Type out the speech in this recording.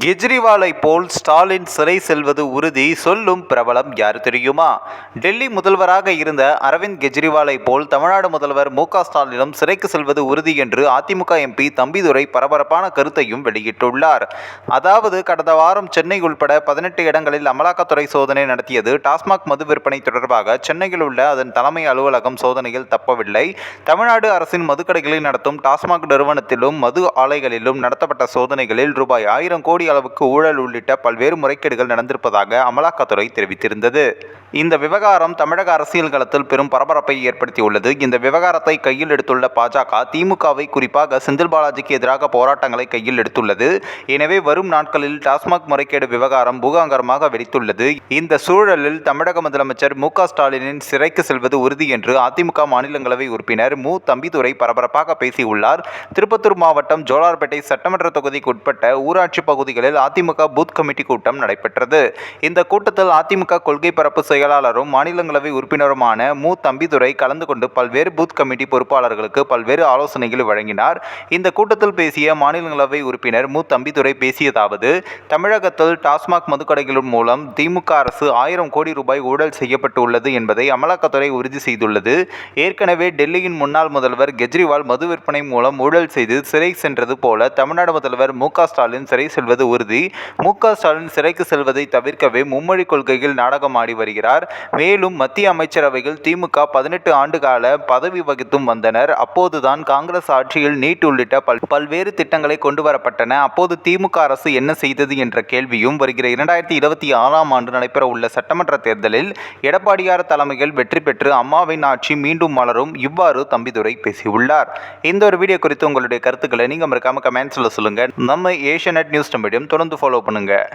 கெஜ்ரிவாலை போல் ஸ்டாலின் சிறை செல்வது உறுதி சொல்லும் பிரபலம் யார் தெரியுமா? டெல்லி முதல்வராக இருந்த அரவிந்த் கெஜ்ரிவாலை போல் தமிழ்நாடு முதல்வர் மு க ஸ்டாலினும் சிறைக்கு செல்வது உறுதி என்று அதிமுக எம்பி தம்பிதுரை பரபரப்பான கருத்தையும் வெளியிட்டுள்ளார். அதாவது கடந்த வாரம் சென்னை உள்பட பதினெட்டு இடங்களில் அமலாக்கத்துறை சோதனை நடத்தியது. டாஸ்மாக் மது விற்பனை தொடர்பாக சென்னையில் உள்ள அதன் தலைமை அலுவலகம் சோதனையில் தப்பவில்லை. தமிழ்நாடு அரசின் மதுக்கடைகளில் நடத்தும் டாஸ்மாக் நிறுவனத்திலும் மது ஆலைகளிலும் நடத்தப்பட்ட சோதனைகளில் ரூபாய் ஆயிரம் கோடி அளவுக்கு ஊழல் உள்ளிட்ட பல்வேறு முறைகேடுகள் நடந்திருப்பதாக அமலாக்கத்துறை தெரிவித்திருந்தது. இந்த விவகாரம் தமிழக அரசியல் களத்தில் பெரும் பரபரப்பை ஏற்படுத்தியுள்ளது. இந்த விவகாரத்தை கையில் எடுத்துள்ள பாஜக திமுகவை குறிப்பாக செந்தில் பாலாஜிக்கு எதிராக போராட்டங்களை கையில் எடுத்துள்ளது. எனவே வரும் நாட்களில் டாஸ்மாக் முறைகேடு விவகாரம் பூகாங்கரமாக வெடித்துள்ளது. இந்த சூழலில் தமிழக முதலமைச்சர் மு க ஸ்டாலினின் சிறைக்கு செல்வது உறுதி என்று அதிமுக மாநிலங்களவை உறுப்பினர் மு. தம்பிதுரை பரபரப்பாக பேசியுள்ளார். திருப்பத்தூர் மாவட்டம் ஜோலார்பேட்டை சட்டமன்ற தொகுதிக்கு உட்பட்ட ஊராட்சி பகுதிகளில் அதிமுக பூத் கமிட்டி கூட்டம் நடைபெற்றது. இந்த கூட்டத்தில் அதிமுக கொள்கை பரப்பு செயலாளரும் மாநிலங்களவை உறுப்பினருமான மு. தம்பிதுரை கலந்து கொண்டு பல்வேறு பூத் கமிட்டி பொறுப்பாளர்களுக்கு பல்வேறு ஆலோசனைகள் வழங்கினார். இந்த கூட்டத்தில் பேசிய மாநிலங்களவை உறுப்பினர் மு. தம்பிதுரை பேசியதாவது தமிழகத்தில் டாஸ்மாக் மதுக்கடைகளின் மூலம் திமுக அரசு ஆயிரம் கோடி ரூபாய் ஊழல் செய்யப்பட்டுள்ளது என்பதை அமலாக்கத்துறை உறுதி செய்துள்ளது. ஏற்கனவே டெல்லியின் முன்னாள் முதல்வர் கெஜ்ரிவால் மது விற்பனை மூலம் ஊழல் செய்து சிறை சென்றது போல தமிழ்நாடு முதல்வர் மு. ஸ்டாலின் சிறை செல்வது உறுதி. மு க. ஸ்டாலின் சிறைக்கு செல்வதை தவிர்க்கவே மும்மொழி கொள்கையில் நாடகமாடி வருகிறார். மேலும் மத்திய அமைச்சரவையில் திமுக பதினெட்டு ஆண்டு கால பதவி வகித்தும் வந்தனர். அப்போதுதான் காங்கிரஸ் ஆட்சியில் நீட் உள்ளிட்ட பல் பல்வேறு திட்டங்களை கொண்டு வரப்பட்டன. அப்போது திமுக அரசு என்ன செய்தது என்ற கேள்வியும் வருகிற இரண்டாயிரத்தி இருபத்தி ஆறாம் ஆண்டு நடைபெற உள்ள சட்டமன்ற தேர்தலில் எடப்பாடியார் தலைமையில் வெற்றி பெற்று அம்மாவின் ஆட்சி மீண்டும் மலரும் இவ்வாறு தம்பிதுரை பேசியுள்ளார். இந்த ஒரு வீடியோ குறித்து உங்களுடைய கருத்துக்களை நீங்கள் மறக்காம கமெண்ட்ஸில் சொல்லுங்கள் நம்ம ஏஷியநெட் நியூஸ் மீடியம் தொடர்ந்து ஃபாலோ பண்ணுங்கள்